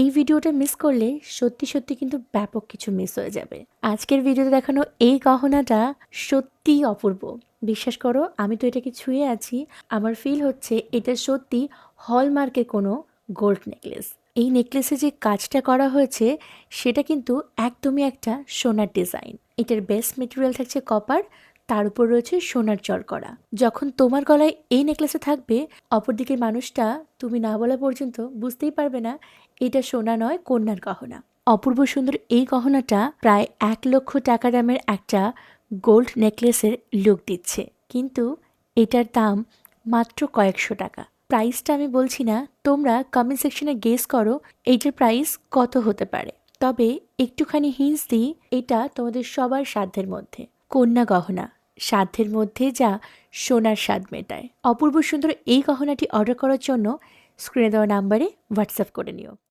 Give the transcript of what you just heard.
এই ভিডিওটা মিস করলে সত্যি সত্যি কিন্তু ব্যাপক কিছু মিস হয়ে যাবে। আজকের ভিডিওতে দেখানো এই গহনাটা সত্যিই অপূর্ব। বিশ্বাস করো, আমি তো এটাকে ছুঁয়ে আছি। আমার ফিল হচ্ছে এটা সত্যি হলমার্কের কোনো গোল্ড নেকলেস এই নেকলেসে যে কাজটা করা হয়েছে, সেটা কিন্তু একদমই একটা সোনার ডিজাইন এটার বেস্ট মেটেরিয়াল থাকছে কপার তার উপর রয়েছে সোনার চর করা। যখন তোমার গলায় এই নেকলেসে থাকবে অপরদিকে মানুষটা তুমি না বলা পর্যন্ত বুঝতেই পারবে না, এটা সোনা নয়, কন্যার গহনা। অপূর্ব সুন্দর এই গহনাটা প্রায় এক লক্ষ টাকা দামের একটা গোল্ড নেকলেসের লুক দিচ্ছে। কিন্তু এটার দাম মাত্র কয়েকশো টাকা। প্রাইসটা আমি বলছি না, তোমরা কমেন্ট সেকশনে গেস করো, এইটার প্রাইস কত হতে পারে। তবে একটুখানি হিন্স দিই, এটা তোমাদের সবার সাধ্যের মধ্যে। কন্যা গহনা। সাধ্যের মধ্যে যা সোনার স্বাদ মেটায়। অপূর্ব সুন্দর এই গহনাটি অর্ডার করার জন্য স্ক্রিনে দেওয়া নাম্বারে হোয়াটসঅ্যাপ করে নিও।